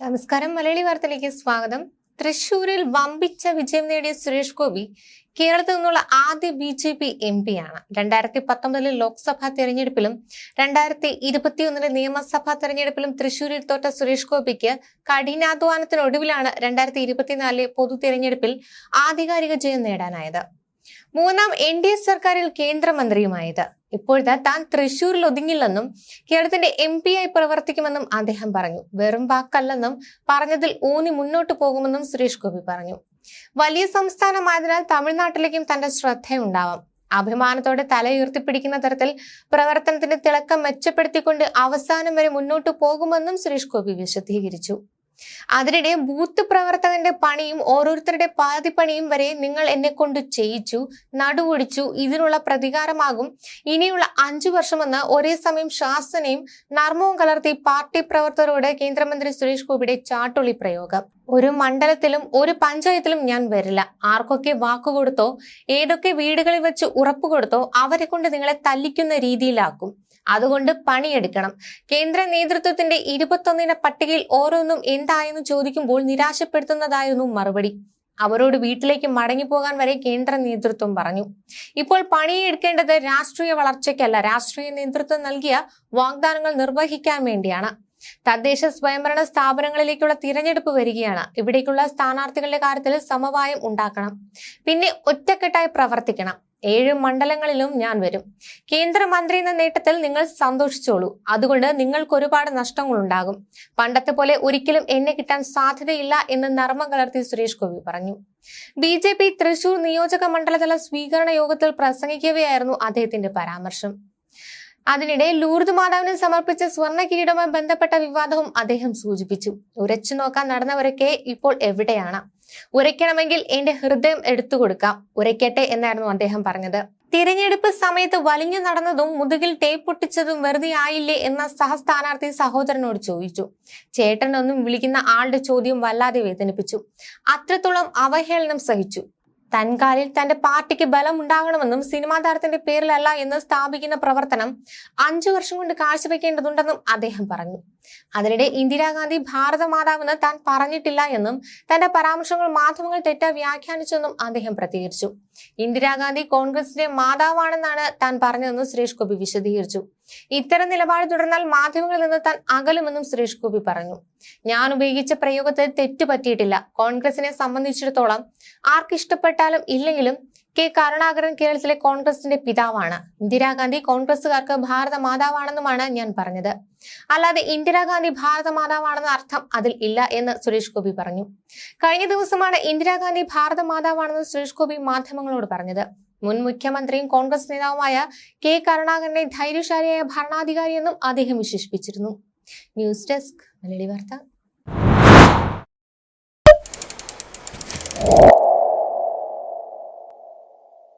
നമസ്കാരം. മലയാളി വാർത്തയിലേക്ക് സ്വാഗതം. തൃശൂരിൽ വമ്പിച്ച വിജയം നേടിയ സുരേഷ് ഗോപി കേരളത്തിൽ നിന്നുള്ള ആദ്യ B J P M P ആണ്. രണ്ടായിരത്തി പത്തൊമ്പതിലെ ലോക്സഭാ തെരഞ്ഞെടുപ്പിലും രണ്ടായിരത്തി ഇരുപത്തിയൊന്നിലെ നിയമസഭാ തെരഞ്ഞെടുപ്പിലും തൃശൂരിൽ തോറ്റ സുരേഷ് ഗോപിക്ക് കഠിനാധ്വാനത്തിനൊടുവിലാണ് രണ്ടായിരത്തി ഇരുപത്തിനാലിലെ പൊതു തെരഞ്ഞെടുപ്പിൽ ആധികാരിക ജയം നേടാനായത്. മൂന്നാം എൻ ഡി എ സർക്കാരിൽ കേന്ദ്രമന്ത്രിയുമായത്. ഇപ്പോഴത്തെ താൻ തൃശൂരിൽ ഒതുങ്ങില്ലെന്നും കേരളത്തിന്റെ എം പി ആയി പ്രവർത്തിക്കുമെന്നും അദ്ദേഹം പറഞ്ഞു. വെറും വാക്കല്ലെന്നും പറഞ്ഞതിൽ ഊന്നി മുന്നോട്ട് പോകുമെന്നും സുരേഷ് ഗോപി പറഞ്ഞു. വലിയ സംസ്ഥാനമായതിനാൽ തമിഴ്നാട്ടിലേക്കും തന്റെ ശ്രദ്ധയുണ്ടാവാം. അഭിമാനത്തോടെ തലയുയർത്തിപ്പിടിക്കുന്ന തരത്തിൽ പ്രവർത്തനത്തിന്റെ തിളക്കം മെച്ചപ്പെടുത്തിക്കൊണ്ട് അവസാനം വരെ മുന്നോട്ട് പോകുമെന്നും സുരേഷ് ഗോപി വിശദീകരിച്ചു. അതിനിടെ ബൂത്ത് പ്രവർത്തകന്റെ പണിയും ഓരോരുത്തരുടെ പാതിപ്പണിയും വരെ നിങ്ങൾ എന്നെ കൊണ്ട് ചെയ്യിച്ചു നടുവൊടിച്ചു ഇതിനുള്ള പ്രതികാരമാകും. ഇനിയുള്ള അഞ്ചു വർഷമെന്ന് ഒരേ സമയം ശാസനയും നർമ്മവും കലർത്തി പാർട്ടി പ്രവർത്തകരോട് കേന്ദ്രമന്ത്രി സുരേഷ് ഗോപിയുടെ ചാട്ടുളി പ്രയോഗം. ഒരു മണ്ഡലത്തിലും ഒരു പഞ്ചായത്തിലും ഞാൻ വരില്ല. ആർക്കൊക്കെ വാക്കുകൊടുത്തോ ഏതൊക്കെ വീടുകളിൽ വെച്ച് ഉറപ്പ് കൊടുത്തോ അവരെ കൊണ്ട് നിങ്ങളെ തല്ലിക്കുന്ന രീതിയിലാക്കും. അതുകൊണ്ട് പണിയെടുക്കണം. കേന്ദ്ര നേതൃത്വത്തിന്റെ ഇരുപത്തൊന്നിന പട്ടികയിൽ ഓരോന്നും എന്തായെന്ന് ചോദിക്കുമ്പോൾ നിരാശപ്പെടുത്തുന്നതായിരുന്നു മറുപടി. അവരോട് വീട്ടിലേക്ക് മടങ്ങി പോകാൻ വരെ കേന്ദ്ര നേതൃത്വം പറഞ്ഞു. ഇപ്പോൾ പണിയെടുക്കേണ്ടത് രാഷ്ട്രീയ വളർച്ചയ്ക്കല്ല രാഷ്ട്രീയ നേതൃത്വം നൽകിയ വാഗ്ദാനങ്ങൾ നിർവഹിക്കാൻ വേണ്ടിയാണ്. തദ്ദേശ സ്വയംഭരണ സ്ഥാപനങ്ങളിലേക്കുള്ള തിരഞ്ഞെടുപ്പ് വരികയാണ്. ഇവിടേക്കുള്ള സ്ഥാനാർത്ഥികളുടെ കാര്യത്തിൽ സമവായം ഉണ്ടാക്കണം. പിന്നെ ഒറ്റക്കെട്ടായി പ്രവർത്തിക്കണം. ഏഴ് മണ്ഡലങ്ങളിലും ഞാൻ വരും. കേന്ദ്രമന്ത്രി എന്ന നേട്ടത്തിൽ നിങ്ങൾ സന്തോഷിച്ചോളൂ. അതുകൊണ്ട് നിങ്ങൾക്ക് ഒരുപാട് നഷ്ടങ്ങൾ ഉണ്ടാകും പണ്ടത്തെ പോലെ ഒരിക്കലും എന്നെ കിട്ടാൻ സാധ്യതയില്ല എന്ന് നർമ്മം കലർത്തി സുരേഷ് ഗോപി പറഞ്ഞു. ബി ജെ പി തൃശൂർ നിയോജക മണ്ഡലതല സ്വീകരണ യോഗത്തിൽ പ്രസംഗിക്കവെയായിരുന്നു അദ്ദേഹത്തിന്റെ പരാമർശം. അതിനിടെ ലൂർദ് മാതാവിന് സമർപ്പിച്ച സ്വർണ കിരീടവുമായി ബന്ധപ്പെട്ട വിവാദവും അദ്ദേഹം സൂചിപ്പിച്ചു. ഉരച്ചു നോക്കാൻ നടന്നവരൊക്കെ ഇപ്പോൾ എവിടെയാണ്? ഉരയ്ക്കണമെങ്കിൽ എന്റെ ഹൃദയം എടുത്തു കൊടുക്കാം. ഉരയ്ക്കട്ടെ എന്നായിരുന്നു അദ്ദേഹം പറഞ്ഞത്. തിരഞ്ഞെടുപ്പ് സമയത്ത് വലിഞ്ഞു നടന്നതും മുതുകിൽ ടേപ്പ് പൊട്ടിച്ചതും വെറുതെ ആയില്ലേ എന്ന സഹസ്ഥാനാർത്ഥി സഹോദരനോട് ചോദിച്ചു. ചേട്ടനൊന്നും വിളിക്കുന്ന ആളുടെ ചോദ്യം വല്ലാതെ വേദനിപ്പിച്ചു. അത്രത്തോളം അവഹേളനം സഹിച്ചു. തൻകാലിൽ തന്റെ പാർട്ടിക്ക് ബലം ഉണ്ടാകണമെന്നും സിനിമാ താരത്തിന്റെ പേരിലല്ല എന്ന് സ്ഥാപിക്കുന്ന പ്രവർത്തനം അഞ്ചു വർഷം കൊണ്ട് കാഴ്ചവെക്കേണ്ടതുണ്ടെന്നും അദ്ദേഹം പറഞ്ഞു അതിനിടെ ഇന്ദിരാഗാന്ധി ഭാരതമാതാവെന്ന് താൻ പറഞ്ഞിട്ടില്ല എന്നും തന്റെ പരാമർശങ്ങൾ മാധ്യമങ്ങൾ തെറ്റ വ്യാഖ്യാനിച്ചെന്നും അദ്ദേഹം പ്രതികരിച്ചു. ഇന്ദിരാഗാന്ധി കോൺഗ്രസിന്റെ മാതാവാണെന്നാണ് താൻ പറഞ്ഞതെന്നും സുരേഷ് ഗോപി വിശദീകരിച്ചു. ഇത്തരം നിലപാട് തുടർന്നാൽ മാധ്യമങ്ങളിൽ നിന്ന് താൻ അകലുമെന്നും സുരേഷ് ഗോപി പറഞ്ഞു. ഞാൻ ഉപയോഗിച്ച പ്രയോഗത്തിൽ തെറ്റ് പറ്റിയിട്ടില്ല. കോൺഗ്രസിനെ സംബന്ധിച്ചിടത്തോളം ആർക്കിഷ്ടപ്പെട്ടാലും ഇല്ലെങ്കിലും കെ കരുണാകരൻ കേരളത്തിലെ കോൺഗ്രസിന്റെ പിതാവാണ്. ഇന്ദിരാഗാന്ധി കോൺഗ്രസുകാർക്ക് ഭാരത മാതാവാണെന്നുമാണ് ഞാൻ പറഞ്ഞത്. അല്ലാതെ ഇന്ദിരാഗാന്ധി ഭാരത മാതാവാണെന്ന അർത്ഥം അതിൽ ഇല്ല എന്ന് സുരേഷ് ഗോപി പറഞ്ഞു. കഴിഞ്ഞ ദിവസമാണ് ഇന്ദിരാഗാന്ധി ഭാരത മാതാവാണെന്ന് സുരേഷ് ഗോപി മാധ്യമങ്ങളോട് പറഞ്ഞത്. മുൻ മുഖ്യമന്ത്രിയും കോൺഗ്രസ് നേതാവുമായ കെ കരുണാകരനെ ധൈര്യശാലിയായ ഭരണാധികാരിയെന്നും അദ്ദേഹം വിശേഷിപ്പിച്ചിരുന്നു. ന്യൂസ് ഡെസ്ക് മലയാളി വാർത്ത.